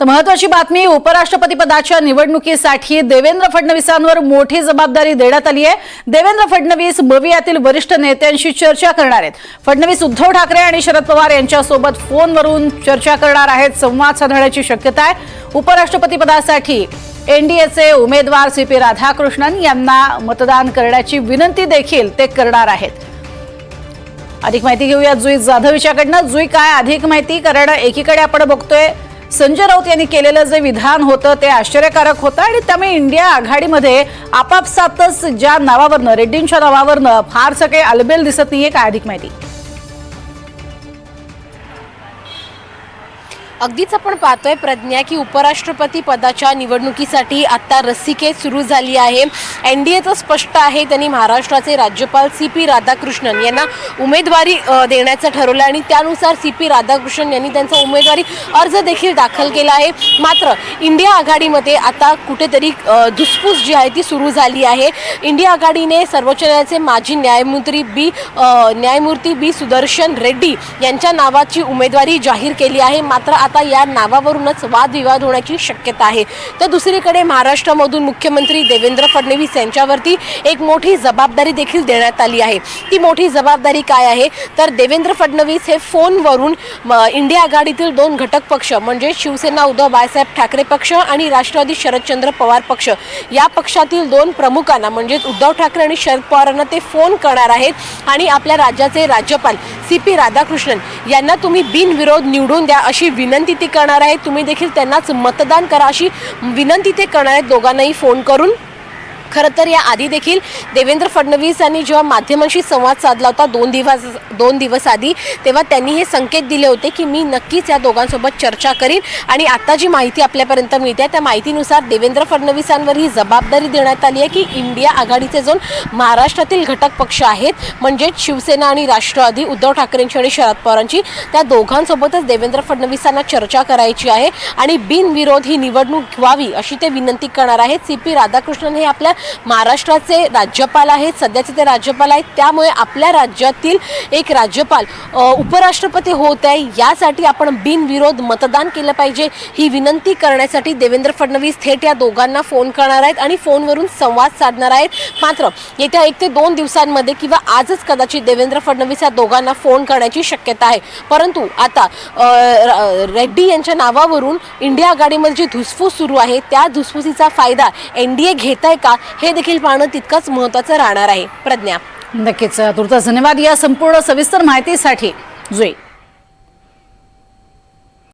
तर महत्वाची बातमी उपराष्ट्रपती पदाच्या निवडणुकीसाठी देवेंद्र फडणवीसांवर मोठी जबाबदारी देण्यात आली आहे. देवेंद्र फडणवीस बवियातील वरिष्ठ नेत्यांशी चर्चा करणार आहेत. फडणवीस उद्धव ठाकरे आणि शरद पवार यांच्यासोबत फोनवरून चर्चा करणार आहेत. संवाद साधण्याची शक्यता आहे. उपराष्ट्रपती पदासाठी एनडीएचे उमेदवार सी पी राधाकृष्णन यांना मतदान करण्याची विनंती देखील ते करणार आहेत. अधिक माहिती घेऊया जुई जाधव जुई काय अधिक माहिती? कारण एकीकडे आपण बघतोय संजय राऊत यांनी केलेलं जे विधान होतं ते आश्चर्यकारक होतं आणि त्यामुळे इंडिया आघाडीमध्ये आपापसातच ज्या नावावरनं रेड्डींच्या नावावरनं फारसं काही अलबेल दिसत नाहीये काय अधिक माहिती? अगदीच आपण पाहतोय प्रज्ञा की उपराष्ट्रपती पदाच्या निवडणुकीसाठी आता रस्सीखेच सुरू झाली आहे. एन डी एचं स्पष्ट आहे त्यांनी महाराष्ट्राचे राज्यपाल सी पी राधाकृष्णन यांना उमेदवारी देण्याचं ठरवलं आणि त्यानुसार सी पी राधाकृष्णन यांनी त्यांचा उमेदवारी अर्ज देखील दाखल केला आहे. मात्र इंडिया आघाडीमध्ये आता कुठेतरी धुसफूस जी आहे ती सुरू झाली आहे. इंडिया आघाडीने सर्वोच्च न्यायालयाचे माजी न्यायमूर्ती बी न्यायमूर्ती बी सुदर्शन रेड्डी यांच्या नावाची उमेदवारी जाहीर केली आहे. मात्र आता या नावावरूनच वादविवाद होण्याची शक्यता आहे. तर दुसरीकडे महाराष्ट्रामधून मुख्यमंत्री देवेंद्र फडणवीस यांच्यावरती एक मोठी जबाबदारी देखील देण्यात आली आहे. ती मोठी जबाबदारी काय आहे? तर देवेंद्र फडणवीस हे फोनवरून इंडिया आघाडीतील दोन घटक पक्ष म्हणजे शिवसेना उद्धव बाळासाहेब ठाकरे पक्ष आणि राष्ट्रवादी शरदचंद्र पवार पक्ष या पक्षातील दोन प्रमुखांना म्हणजेच उद्धव ठाकरे आणि शरद पवारांना ते फोन करणार आहेत आणि आपल्या राज्याचे राज्यपाल सी पी राधाकृष्णन यांना तुम्ही बिनविरोध निवडून द्या अशी विनंती ती करणार आहेत. तुम्ही देखील त्यांनाच मतदान करा अशी विनंती ते करणार आहेत. दोघांनाही फोन करून खरं तर या आधी देखील देवेंद्र फडणवीस यांनी जेव्हा माध्यमांशी संवाद साधला होता दोन दिवस दोन दिवस आधी तेव्हा त्यांनी हे संकेत दिले होते की मी नक्कीच या दोघांसोबत चर्चा करीन आणि आता जी माहिती आपल्यापर्यंत मिळते त्या माहितीनुसार देवेंद्र फडणवीसांवर ही जबाबदारी देण्यात आली आहे की इंडिया आघाडीचे जो महाराष्ट्रातील घटक पक्ष आहेत म्हणजेच शिवसेना आणि राष्ट्रवादी उद्धव ठाकरेंची आणि शरद पवारांची त्या दोघांसोबतच देवेंद्र फडणवीसांना चर्चा करायची आहे आणि बिनविरोध ही निवडणूक व्हावी अशी ते विनंती करणार आहेत. सी पी राधाकृष्णन हे आपल्या महाराष्ट्राचे राज्यपाल आहेत सध्याचे ते राज्यपाल आहेत. त्यामुळे आपल्या राज्यातील एक राज्यपाल उपराष्ट्रपती होत आहे. यासाठी आपण बिनविरोध मतदान केलं पाहिजे. ही विनंती करण्यासाठी देवेंद्र फडणवीस थेट या दोघांना फोन करणार आहेत आणि फोनवरून संवाद साधणार आहेत. मात्र येत्या एक ते दोन दिवसांमध्ये किंवा आजच कदाचित देवेंद्र फडणवीस या दोघांना फोन करण्याची शक्यता आहे. परंतु आता रेड्डी यांच्या नावावरून इंडिया आघाडीमध्ये जी धुसफूस सुरू आहे त्या धुसफुसीचा फायदा एन डी ए घेत आहे का? हे देखील पाहणं तितकंच महत्त्वाचं राहणार आहे. प्रज्ञा. नक्कीच तुर्तास धन्यवाद या संपूर्ण सविस्तर माहितीसाठी. जुई.